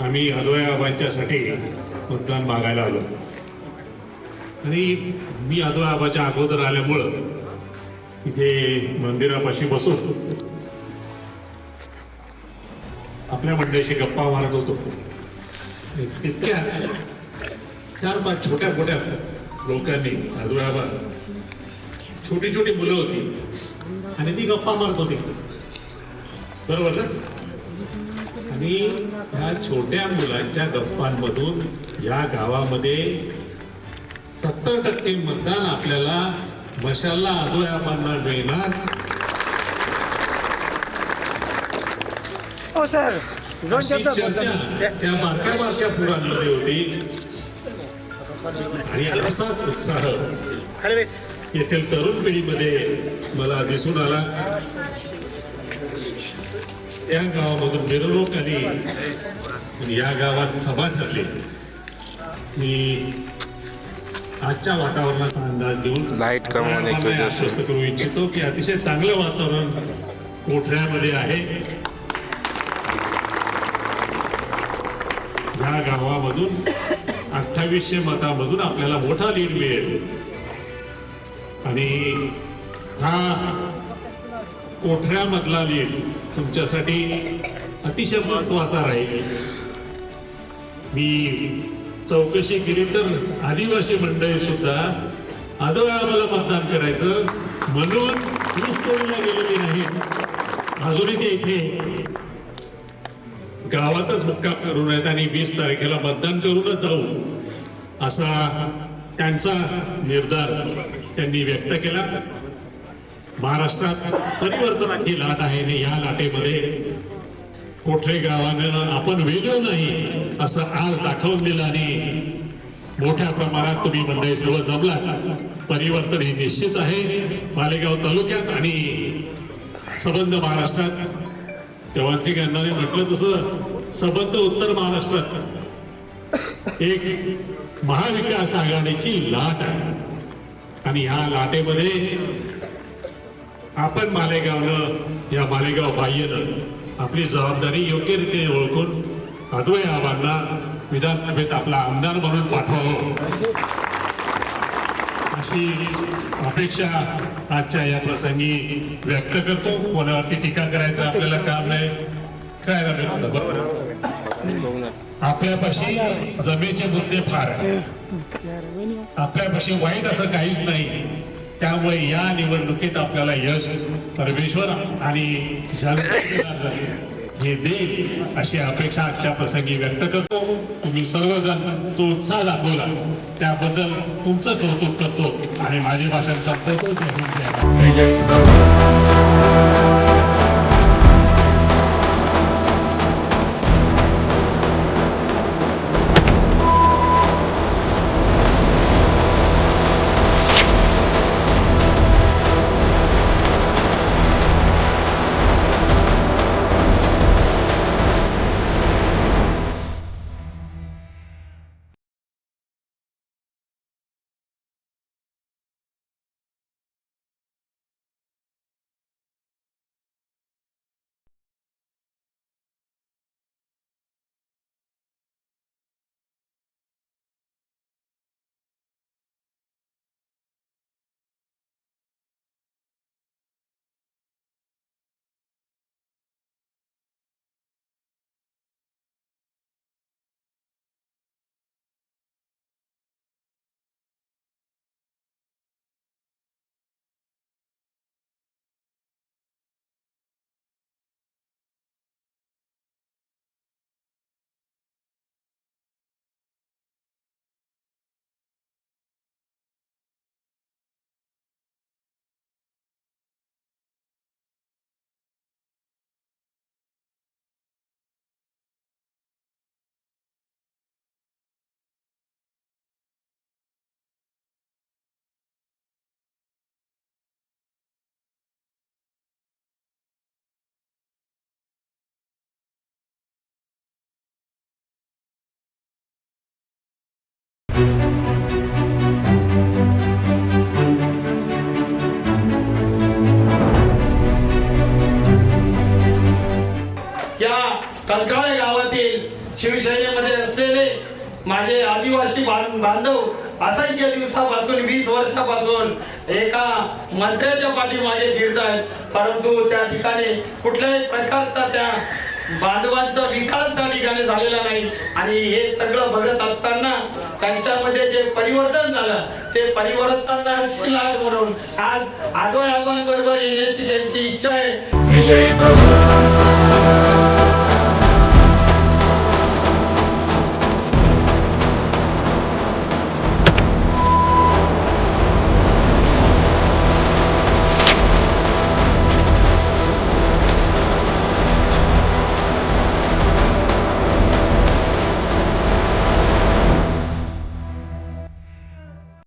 आम्ही आबांच्यासाठी मतदान मागायला आलो आणि मी आबाच्या अगोदर आल्यामुळं इथे मंदिरापाशी बसून आपल्या मंडळीशी गप्पा मारत होतो. तितक्या चार पाच छोट्या मोठ्या लोकांनी आबा. छोटी छोटी मुलं होती. आणि ती गप्पा मारत होती. बरोबर ना? आणि ह्या छोट्या मुलांच्या गप्पांमधून या गावामध्ये सत्तर टक्के मतदान आपल्याला मशाला आदोयाबांना मिळणार. हो सर. चर्चा त्या बारक्या बारक्या फुलांमध्ये होती. आणि असाच उत्साह येथील तरुण पिढीमध्ये मला दिसून आला. त्या गावामधून मिरवणूक आणि या गावात सभा ठरली. मी आजच्या वातावरणाचा अंदाज घेऊन लाइट करू इच्छितो की अतिशय चांगलं वातावरण कोठऱ्यामध्ये आहे. या गावामधून अठ्ठावीसशे मतामधून आपल्याला मोठा लीड मिळेल. आणि हा कोठऱ्यामधला लीड तुमच्यासाठी अतिशय महत्त्वाचा राहील. मी चौकशी केली तर आदिवासी मंडळी सुद्धा आदळ आम्हाला मतदान करायचं. म्हणून ऊसतोडीला गेलेली नाही? अजूनही ते इथे गावातच मुक्काम करून आहेत आणि वीस तारखेला मतदान करूनच जाऊ. असा त्यांचा निर्धार त्यांनी व्यक्त केला. महाराष्ट्रात परिवर्तनाची लाट आहे आणि या लाटेमध्ये कोठरे गावानं आपण वेगळं नाही असं आज दाखवून दिलं आणि मोठ्या प्रमाणात तुम्ही मंडळी सर्व जमलात. परिवर्तन हे निश्चित आहे. मालेगाव तालुक्यात आणि सबंध महाराष्ट्रात. तेव्हाची गणनाने म्हटलं तसं सबंध उत्तर महाराष्ट्रात. एक महाविकास आघाडीची लाट आहे. आणि ह्या लाटेमध्ये आपण मालेगावनं या मालेगाव बाह्यनं आपली जबाबदारी योग्यरीतीने ओळखून अद्वय आव्हांना विधानसभेत आपला आमदार म्हणून पाठवावं. अशी अपेक्षा आजच्या या प्रसंगी व्यक्त करतो. कोणावरती टीका करायचं आपल्याला काम नाही. करायला भेटतं बरोबर. आपल्यापाशी जमेचे मुद्दे फार आपल्यापाशी वाईट असं काहीच नाही. त्यामुळे या निवडणुकीत आपल्याला यश परमेश्वर आणि हे देईल अशी अपेक्षा आजच्या प्रसंगी व्यक्त करतो. तुम्ही सर्वजण जो उत्साह दाखवला त्याबद्दल तुमचं कौतुक करतो. आणि माझी भाषण संपवतो. या कलकाळे गावातील शिवसेनेमध्ये असलेले माझे आदिवासी बांधव असंख्य दिवसापासून वीस वर्षापासून एका मंत्र्याच्या पाठीमागे फिरत आहेत परंतु त्या ठिकाणी कुठल्याही प्रकारचा त्या बांधवांचा विकास त्या ठिकाणी झालेला नाही. आणि हे सगळं बघत असताना जे परिवर्तन झालं. ते परिवर्तन म्हणून आज आगोळ आपण बरोबर येण्याची त्यांची इच्छा आहे.